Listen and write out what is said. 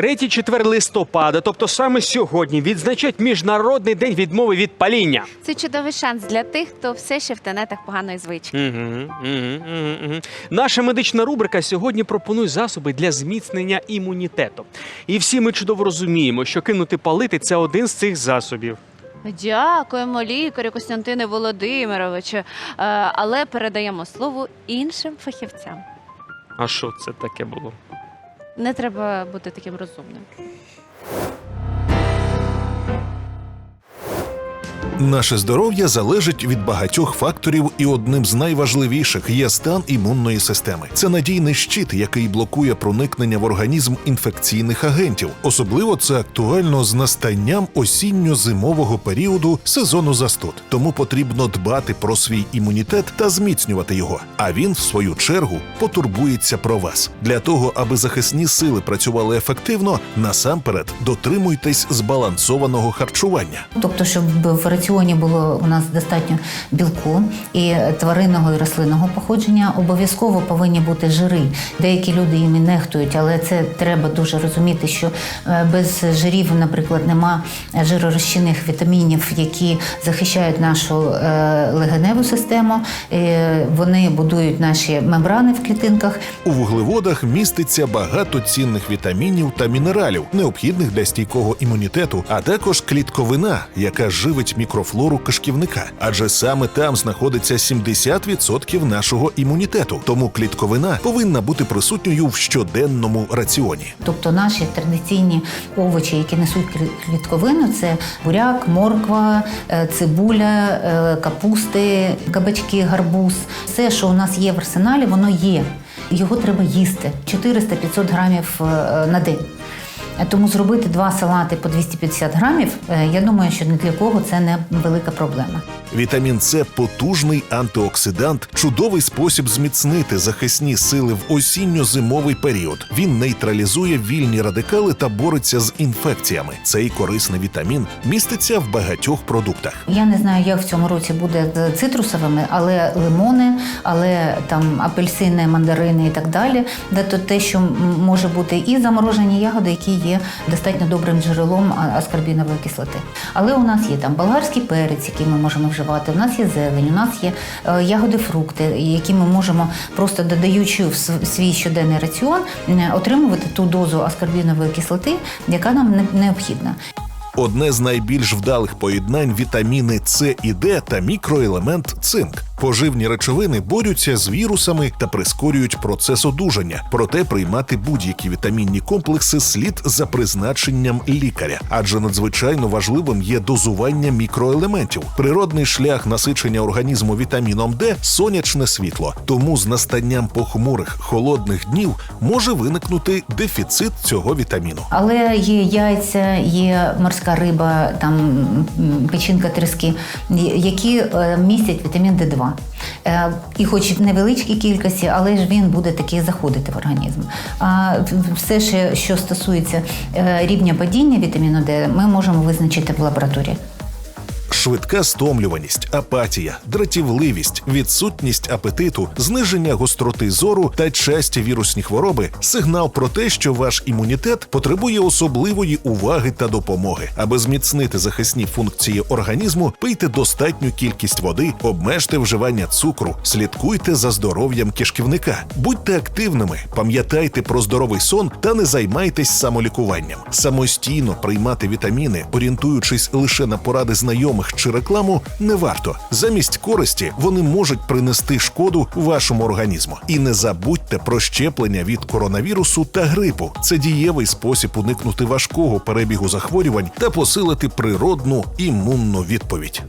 Третій четвер листопада, тобто саме сьогодні, відзначать міжнародний день відмови від паління. Це чудовий шанс для тих, хто все ще в тенетах поганої звички. Угу, угу, угу, угу. Наша медична рубрика сьогодні пропонує засоби для зміцнення імунітету. І всі ми чудово розуміємо, що кинути палити це один з цих засобів. Дякуємо лікарю Костянтине Володимировичу. Е, Але передаємо слово іншим фахівцям. А що це таке було? Не треба бути таким розумним. Наше здоров'я залежить від багатьох факторів, і одним з найважливіших є стан імунної системи. Це надійний щит, який блокує проникнення в організм інфекційних агентів. Особливо це актуально з настанням осінньо-зимового періоду сезону застуд. Тому потрібно дбати про свій імунітет та зміцнювати його. А він, в свою чергу, потурбується про вас. Для того, аби захисні сили працювали ефективно, насамперед дотримуйтесь збалансованого харчування. Тобто, щоб в раціоні було у нас достатньо білку і тваринного і рослинного походження, обов'язково повинні бути жири. Деякі люди їми нехтують, але це треба дуже розуміти, що е, без жирів, наприклад, нема жиророзчинних вітамінів, які захищають нашу е, легеневу систему. Е, Вони будують наші мембрани в клітинках, У вуглеводах міститься багато цінних вітамінів та мінералів, необхідних для стійкого імунітету, а також клітковина, яка живить мікрофлору кишківника. Адже саме там знаходиться 70% нашого імунітету. Тому клітковина повинна бути присутньою в щоденному раціоні. Тобто наші традиційні овочі, які несуть клі- клітковину, це буряк, морква, е, цибуля, е, капусти, кабачки, гарбуз. Все, що у нас є в арсеналі, воно є. Його треба їсти 400-500 грамів е, на день. Тому зробити два салати по 250 грамів, е, я думаю, що для кого це не велика проблема. Вітамін С потужний антиоксидант, чудовий спосіб зміцнити захисні сили в осінньо-зимовий період. Він нейтралізує вільні радикали та бореться з інфекціями. Цей корисний вітамін міститься в багатьох продуктах. Я не знаю, як в цьому році буде з цитрусовими, але лимони, але там апельсини, мандарини і так далі. Де то те, що може бути і заморожені ягоди, які є достатньо добрим джерелом аскорбінової кислоти. Але у нас є там болгарський перець, який ми можемо вживати. У нас є зелень, у нас є е, ягоди, фрукти, які ми можемо просто додаючи в свій щоденний раціон, отримувати ту дозу аскорбінової кислоти, яка нам необхідна. Одне з найбільш вдалих поєднань вітаміни С і Д та мікроелемент цинк. Поживні речовини борються з вірусами та прискорюють процес одужання. Проте приймати будь-які вітамінні комплекси слід за призначенням лікаря, адже надзвичайно важливим є дозування мікроелементів. Природний шлях насичення організму вітаміном Д сонячне світло. Тому з настанням похмурих холодних днів може виникнути дефіцит цього вітаміну. Але є яйця, є морська риба, там печінка трески, які е, містять вітамін Д2. Е, І хоч в невеличкій кількості, але ж він буде таки заходити в організм. А все, ще, що стосується е, рівня падіння вітаміну Д, ми можемо визначити в лабораторії. Швидка стомлюваність, апатія, дратівливість, відсутність апетиту, зниження гостроти зору та часті вірусні хвороби сигнал про те, що ваш імунітет потребує особливої уваги та допомоги. Аби зміцнити захисні функції організму, пийте достатню кількість води, обмежте вживання цукру, слідкуйте за здоров'ям кишківника, будьте активними, пам'ятайте про здоровий сон та не займайтесь самолікуванням. Самостійно приймати вітаміни, орієнтуючись лише на поради знайомих чи рекламу, не варто. Замість користі вони можуть принести шкоду вашому організму. І не забудьте про щеплення від коронавірусу та грипу. Це дієвий спосіб уникнути важкого перебігу захворювань та посилити природну імунну відповідь.